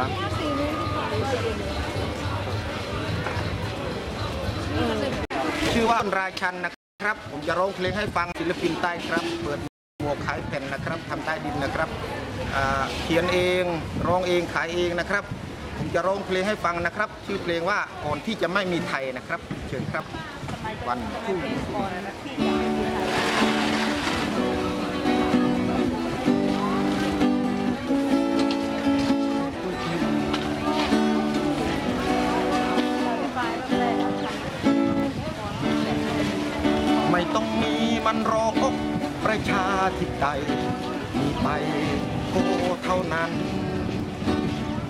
อชื่อว่าราชันนะครับ ผมจะร้องเพลงให้ฟังศิลปินใต้ครับ เปิดหมวกขายแผ่นนะครับทำใต้ดินนะครับเขียนเองร้องเองขายเองนะครับ ผมจะร้องเพลงให้ฟังนะครับ ชื่อเพลงว่าก่อนที่จะไม่มีไทยนะครับ เชิญครับ วันคู่ อกประชาธิปไตยมีไปโกเท่านั้น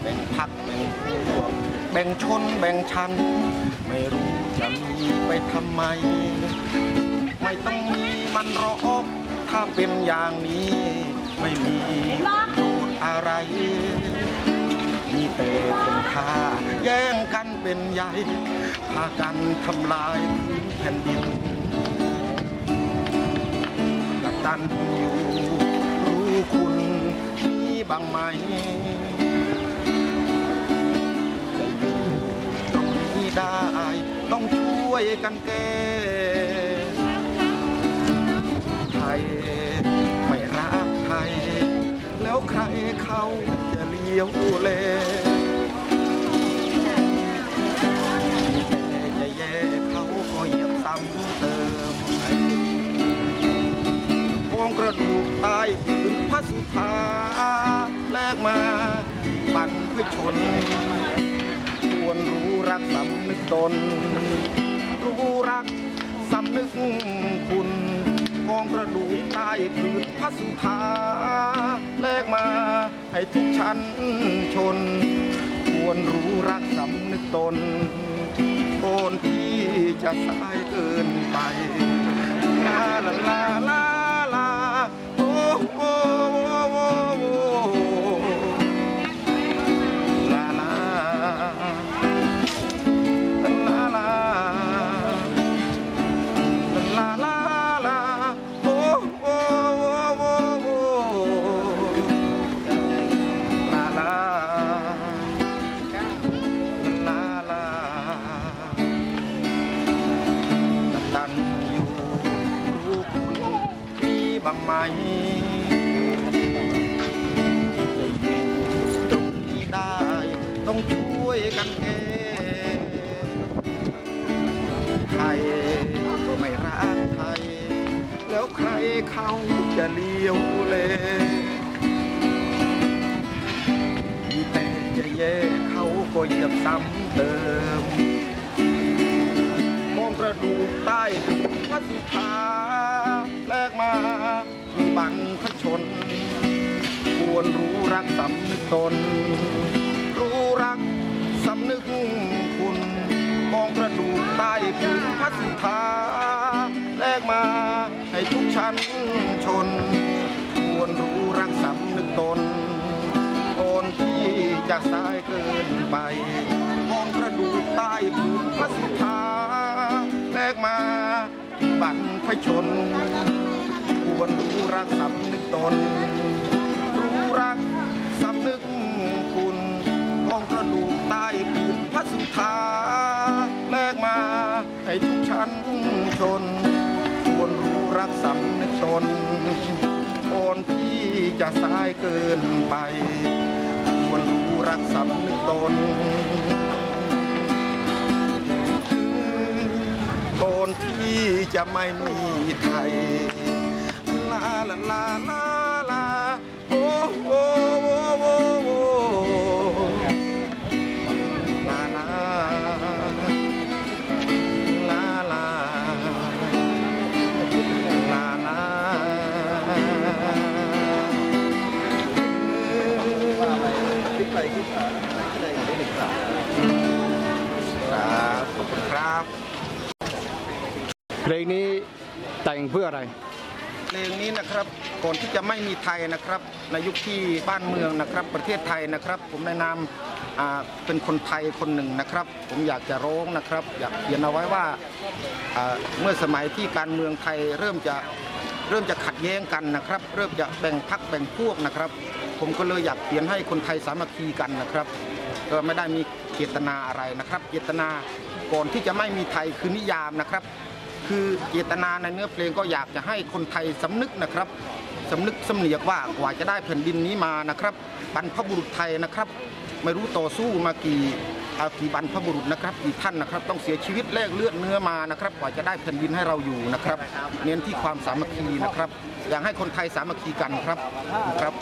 แบ่งพักแบ่งพวกแบ่งชนแบ่งชั้น ไม่รู้จะมีไปทำไม ไม่ต้องมีมันรอกถ้าเป็นอย่างนี้ ไม่มีประโยชน์อะไรมีแต่คนค่าแย่งกันเป็นใหญ่พากันทำลายพื้นแผ่นดิน ตันอยู่รู้คุณมีบางไหมจะอยู่ตรงนี้ได้ต้องช่วยกันแก้ไทยไม่รักไทยแล้วใครเขาจะเลี้ยว พื่อชนควรรู้รักสำนึกตน รู้รักสำนึกคุณกองกระดูกใต้ผืนพระสุธาแลกมาให้ทุกชั้นชน ควรรู้รักสำนึกตนโคนที่จะสายเกินไปลาลาลาลาลาโอ้โอ้ ไมจะอยู่ตรงนี้ได้ ต้องช่วยกันแก้ไทยไม่รักไทย แล้วใครเขาจะเลี้ยวเลมีแต่จะแย่เขาก็เหยียบซ้ำเติมมองกระดูกใต้พระสุธาแลกา มีบังพชน ควรรู้รักสำนึกตน รู้รักสำนึกคุณมองกระดูกใต้ผืนพระสุธาแลกมาให้ทุกชั้นชน ควรรู้รักสำนึกตนโอนที่จะสายเกินไปมองกระดูกใต้ผืนพระสุธาแลกมาบันพชน ควรรู้รักสำนึกตน รู้รักสำนึกคุณมองกระดูกใต้ผืนพระสุธาแลกมาให้ทุกชั้นชน ควรรู้รักสำนึกตนโอนที่จะสายเกินไป ควรรู้รักสำนึกตนก่อนที่จะไม่มีไทย ลาลาลาลาโอ้โอ้โอ้โอ้โอ้ลาลาลาลาลาลาครับขอบคุณครับ เพลงนี้แต่งเพื่ออะไร ลงนี้นะครับก่อนที่จะไม่มีไทยนะครับ ในยุคที่บ้านเมืองนะครับ ประเทศไทยนะครับ ผมในนามเป็นคนไทยคนหนึ่งนะครับ ผมอยากจะร้องนะครับ อยากเขียนเอาไว้ว่าอ่าเมื่อสมัยที่การเมืองไทยเริ่มจะเริ่มจะขัดแย้งกันนะครับ เริ่มจะแบ่งพักแบ่งพวกนะครับ ผมก็เลยอยากเขียนให้คนไทยสามัคคีกันนะครับก็ไม่ได้มีเจตนาอะไรนะครับ เจตนาก่อนที่จะไม่มีไทยคือนิยามนะครับ คือเจตนาในเนื้อเพลงก็อยากจะให้คนไทยสำนึกนะครับสำนึกสำเนียกว่ากว่าจะได้แผ่นดินนี้มานะครับบรรพบุรุษไทยนะครับ ไม่รู้ต่อสู้มากี่เอากี่บรรพบุรุษนะครับกี่ท่านนะครับ ต้องเสียชีวิตแลกเลือดเนื้อมานะครับ กว่าจะได้แผ่นดินให้เราอยู่นะครับ เน้นที่ความสามัคคีนะครับ อยากให้คนไทยสามัคคีกันครับครับ